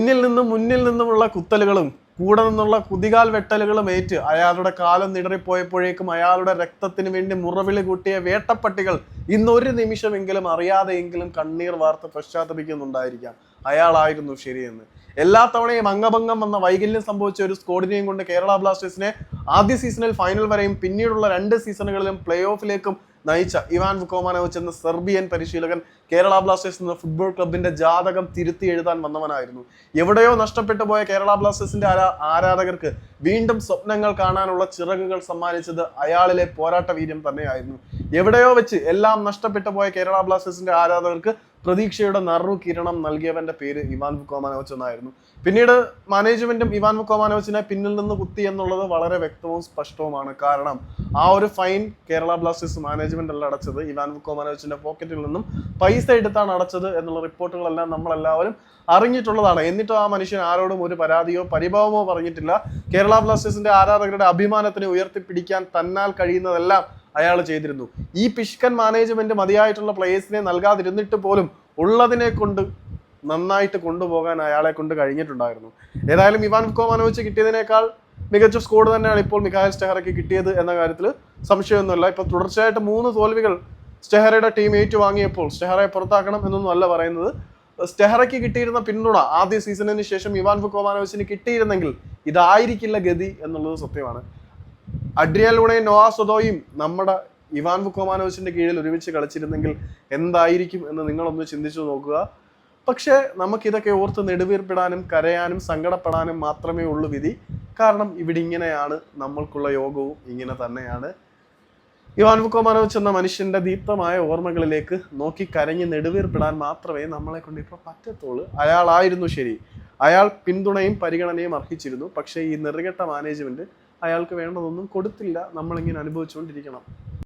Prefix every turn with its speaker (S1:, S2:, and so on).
S1: പിന്നിൽ നിന്നും മുന്നിൽ നിന്നുമുള്ള കുത്തലുകളും കൂടെ നിന്നുള്ള കുതികാൽ വെട്ടലുകളും ഏറ്റ് അയാളുടെ കാലം നിടറിപ്പോയപ്പോഴേക്കും അയാളുടെ രക്തത്തിന് വേണ്ടി മുറവിളി കൂട്ടിയ വേട്ടപ്പട്ടികൾ ഇന്ന് ഒരു നിമിഷമെങ്കിലും അറിയാതെയെങ്കിലും കണ്ണീർ വാർത്ത് പശ്ചാത്തപിക്കുന്നുണ്ടായിരിക്കാം. അയാളായിരുന്നു ശരിയെന്ന്. എല്ലാ തവണയും അംഗഭംഗം വന്ന വൈകല്യം സംഭവിച്ച ഒരു സ്കോഡിനെയും കൊണ്ട് കേരള ബ്ലാസ്റ്റേഴ്സിനെ ആദ്യ സീസണിൽ ഫൈനൽ വരെയും പിന്നീടുള്ള രണ്ട് സീസണുകളിലും പ്ലേ ഓഫിലേക്കും നയിച്ച ഇവാൻ വുക്കോമാനോവിച്ച് എന്ന സെർബിയൻ പരിശീലകൻ കേരള ബ്ലാസ്റ്റേഴ്സ് എന്ന ഫുട്ബോൾ ക്ലബിന്റെ ജാതകം തിരുത്തി എഴുതാൻ വന്നവനായിരുന്നു. എവിടെയോ നഷ്ടപ്പെട്ടു പോയ കേരള ബ്ലാസ്റ്റേഴ്സിന്റെ ആരാധകർക്ക് വീണ്ടും സ്വപ്നങ്ങൾ കാണാനുള്ള ചിറകുകൾ സമ്മാനിച്ചത് അയാളിലെ പോരാട്ട വീര്യം തന്നെയായിരുന്നു. എവിടെയോ വെച്ച് എല്ലാം നഷ്ടപ്പെട്ടു പോയ കേരള ബ്ലാസ്റ്റേഴ്സിന്റെ ആരാധകർക്ക് പ്രതീക്ഷയുടെ നറു കിരണം നൽകിയവന്റെ പേര് ഇവാൻ വുക്കോമാനോവിച്ച് എന്നായിരുന്നു. പിന്നീട് മാനേജ്മെന്റും ഇവാൻ വുക്കോമാനോവിച്ചിനെ പിന്നിൽ നിന്ന് കുത്തി എന്നുള്ളത് വളരെ വ്യക്തവും സ്പഷ്ടവുമാണ്. കാരണം ആ ഒരു ഫൈൻ കേരള ബ്ലാസ്റ്റേഴ്സ് മാനേജ്മെന്റ് അല്ല അടച്ചത്. ഇവാൻ വുക്കോമാനോവിച്ചിന്റെ പോക്കറ്റിൽ നിന്നും പൈസ എടുത്താണ് അടച്ചത് എന്നുള്ള റിപ്പോർട്ടുകളെല്ലാം നമ്മളെല്ലാവരും അറിഞ്ഞിട്ടുള്ളതാണ്. എന്നിട്ടും ആ മനുഷ്യൻ ആരോടും ഒരു പരാതിയോ പരിഭവമോ പറഞ്ഞിട്ടില്ല. കേരള ബ്ലാസ്റ്റേഴ്സിന്റെ ആരാധകരുടെ അഭിമാനത്തിനെ ഉയർത്തിപ്പിടിക്കാൻ തന്നാൽ കഴിയുന്നതെല്ലാം അയാൾ ചെയ്തിരുന്നു. ഈ പിഷ്കൻ മാനേജ്മെന്റ് മതിയായിട്ടുള്ള പ്ലേയേഴ്സിനെ നൽകാതിരുന്നിട്ട് പോലും ഉള്ളതിനെ കൊണ്ട് നന്നായിട്ട് കൊണ്ടുപോകാൻ അയാളെ കൊണ്ട് കഴിഞ്ഞിട്ടുണ്ടായിരുന്നു. ഏതായാലും ഇവാൻ കോമാനോവിച്ച് കിട്ടിയതിനേക്കാൾ മികച്ച സ്കോഡ് തന്നെയാണ് ഇപ്പോൾ മിഖായൽ സ്റ്റെഹറയ്ക്ക് കിട്ടിയത് എന്ന കാര്യത്തിൽ സംശയമൊന്നുമില്ല. ഇപ്പൊ തുടർച്ചയായിട്ട് മൂന്ന് തോൽവികൾ സ്റ്റെഹറയുടെ ടീം ഏറ്റുവാങ്ങിയപ്പോൾ സ്റ്റെഹറയെ പുറത്താക്കണം എന്നൊന്നും അല്ല പറയുന്നത്. സ്റ്റെഹറയ്ക്ക് കിട്ടിയിരുന്ന പിന്തുണ ആദ്യ സീസണിന് ശേഷം ഇവാൻ ഫുക്കോമാനോവിച്ചിന് കിട്ടിയിരുന്നെങ്കിൽ ഇതായിരിക്കില്ല ഗതി എന്നുള്ളത് സത്യമാണ്. അഡ്രിയൽ ലൂണയും നോവാ സൊദോയും നമ്മുടെ ഇവാൻ വുക്കോമാനോവിച്ചിന്റെ കീഴിൽ ഒരുമിച്ച് കളിച്ചിരുന്നെങ്കിൽ എന്തായിരിക്കും എന്ന് നിങ്ങളൊന്ന് ചിന്തിച്ചു നോക്കുക. പക്ഷേ നമുക്കിതൊക്കെ ഓർത്ത് നെടുവീർപ്പിടാനും കരയാനും സങ്കടപ്പെടാനും മാത്രമേ ഉള്ളൂ വിധി. കാരണം ഇവിടെ ഇങ്ങനെയാണ് നമ്മൾക്കുള്ള യോഗവും ഇങ്ങനെ തന്നെയാണ്. ഇവാൻ വുക്കോമാനോവിച്ച് എന്ന മനുഷ്യന്റെ ദീപ്തമായ ഓർമ്മകളിലേക്ക് നോക്കി കരഞ്ഞ് നെടുവീർപ്പിടാൻ മാത്രമേ നമ്മളെ കൊണ്ട് ഇപ്പോൾ പറ്റത്തുള്ളൂ. അയാളായിരുന്നു ശരി. അയാൾ പിന്തുണയും പരിഗണനയും അർഹിച്ചിരുന്നു. പക്ഷേ ഈ നെറുകെട്ട മാനേജ്മെന്റ് അയാൾക്ക് വേണ്ടതൊന്നും കൊടുത്തില്ല. നമ്മളിങ്ങനെ അനുഭവിച്ചുകൊണ്ടിരിക്കണം.